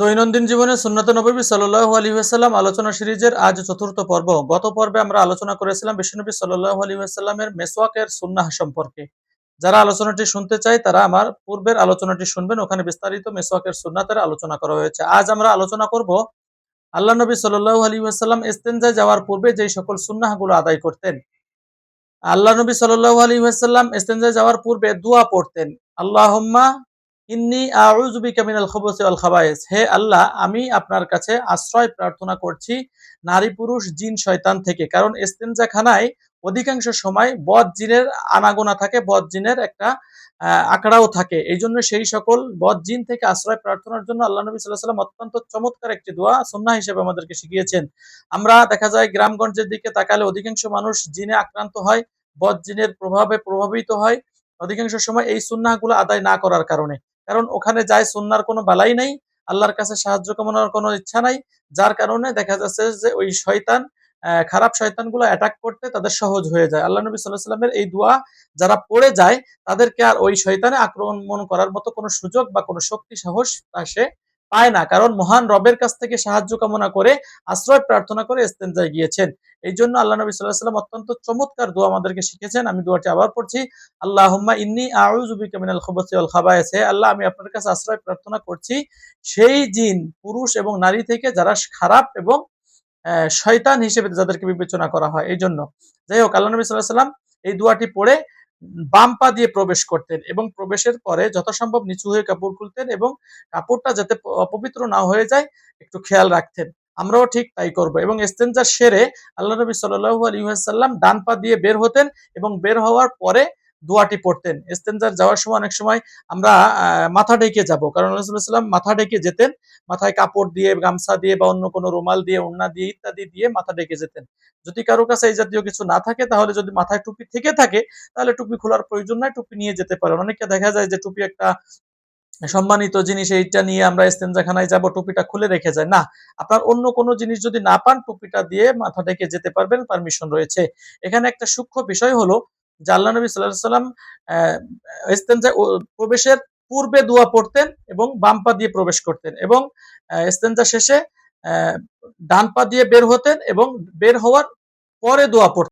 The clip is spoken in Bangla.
দৈনন্দিন জীবনে সুন্নাত নবী সাল্লাহ আলী আলোচনা সিরিজের আজ চতুর্থ পর্ব। গত পর্বে আমরা আলোচনা করেছিলাম বিশ্বনবী সাল্লাহ আলী আসাল্লামের মেসওয়াকের সুন্নাহ সম্পর্কে। যারা আলোচনাটি শুনতে চায়, তারা আমার পূর্বের আলোচনাটি শুনবেন। ওখানে বিস্তারিত মেসওয়াকের সুন্নাতের আলোচনা করা হয়েছে। আজ আমরা আলোচনা করব আল্লাহ নবী সাল্লাহ আলী আসাল্লাম ইস্তেঞ্জায় যাওয়ার পূর্বে যেই সকল সুন্নাহগুলো আদায় করতেন। আল্লাহ নবী সাল্লাহ আলী আসাল্লাম ইস্তেঞ্জায় যাওয়ার পূর্বে দোয়া পড়তেন, আল্লাহম্মা হে আল্লাহ, আমি আপনার কাছে আশ্রয় প্রার্থনা করছি নারী পুরুষ, জিন, শয়তান থেকে। কারণ ইস্তেঞ্জা অধিকাংশ সময় বদ জিনের আনাগোনা থাকে, বদ জিনের একটা আঁকড়াও থাকে। এই জন্য সেই সকল বদ জিন থেকে আশ্রয় প্রার্থনার জন্য আল্লাহ নবী সাল্লাহ সাল্লাম অত্যন্ত চমৎকার একটি দোয়া, সুন্নাহ হিসেবে আমাদেরকে শিখিয়েছেন। আমরা দেখা যায় গ্রামগঞ্জের দিকে তাকালে অধিকাংশ মানুষ জিনে আক্রান্ত হয়, বদ জিনের প্রভাবে প্রভাবিত হয়। অধিকাংশ সময় এই সুন্নাহগুলো আদায় না করার কারণে। কারণ ওখানে যায় সুন্নার কোনো বালাই নাই, আল্লাহর কাছে সাহায্য কামনার কোনো ইচ্ছা নাই, যার কারণে দেখা যাচ্ছে যে ওই শয়তান খারাপ শয়তানগুলো অ্যাটাক করতে তাদের সহজ হয়ে যায়। আল্লাহ নবী সাল্লাহ সাল্লামের এই দোয়া যারা পড়ে যায়, তাদেরকে আর ওই শয়তানে আক্রমণ করার মতো কোনো সুযোগ বা কোনো শক্তি, সাহস তা সে পায় না। কারণ মহান রবের কাছ থেকে সাহায্য কামনা করে, আশ্রয় প্রার্থনা করে ইস্তেঞ্জায় গিয়েছেন। এই জন্য আল্লাহ নবী সাল্লাহ সাল্লাম অত্যন্ত চমৎকার দোয়া আমাদেরকে শিখেছেন আমি দোয়াটি আবার পড়ছি, আল্লাহুম্মা ইন্নী আউযু বিকা মিনাল খুবুসি ওয়াল খাবায়েস আল্লাহ, আমি আপনার কাছে আশ্রয় প্রার্থনা করছি। সেই জিন, পুরুষ এবং নারী থেকে যারা খারাপ এবং শয়তান হিসেবে যাদেরকে বিবেচনা করা হয়, এই জন্য। যাই হোক, আল্লাহ নবী সাল্লাহ সাল্লাম এই দোয়াটি পড়ে বাম পা দিয়ে প্রবেশ করতেন এবং প্রবেশের পরে যথাসম্ভব নিচু হয়ে কাপড় খুলতেন এবং কাপড়টা যাতে অপবিত্র না হয়ে যায়, একটু খেয়াল রাখতেন। আমরাও ঠিক তাই করব এবং এস্তেঞ্জা সেরে আল্লাহ নবী সাল্লাহ আলী সাল্লাম ডান পা দিয়ে বের হতেন এবং বের হওয়ার পরে দোয়াটি পড়তেন। এস্তেঞ্জার যাওয়ার সময় অনেক সময় আমরা মাথা ঢেকে যাব। কারণ সাল্লাম মাথা ঢেকে যেতেন। মাথায় কাপড় দিয়ে, গামছা দিয়ে বা অন্য কোনো রুমাল দিয়ে, ওড়না দিয়ে ইত্যাদি দিয়ে মাথা ঢেকে যেতেন। যদি কারও কাছে এই জাতীয় কিছু না থাকে, তাহলে যদি মাথায় টুপি থেকে থাকে, তাহলে টুপি খোলার প্রয়োজন নাই, টুপি নিয়ে যেতে পারেন। অনেকে দেখা যায় যে টুপি একটা সম্মানিত জিনিস, এইটা নিয়ে আমরা ইস্তেঞ্জাখানায় যাব, টুপিটা খুলে রেখে যায়। না, আপনার অন্য কোনো জিনিস যদি না পান, টুপিটা দিয়ে মাথা ঢেকে যেতে পারবেন, পারমিশন রয়েছে। এখানে একটা সূক্ষ্ম বিষয় হলো যে আল্লাহ নবী সাল্লাহ সাল্লাম প্রবেশের পূর্বে দোয়া পড়তেন এবং বাম পা দিয়ে প্রবেশ করতেন এবং ইস্তেঞ্জা শেষে ডান পা দিয়ে বের হতেন এবং বের হওয়ার পরে দোয়া পড়তেন।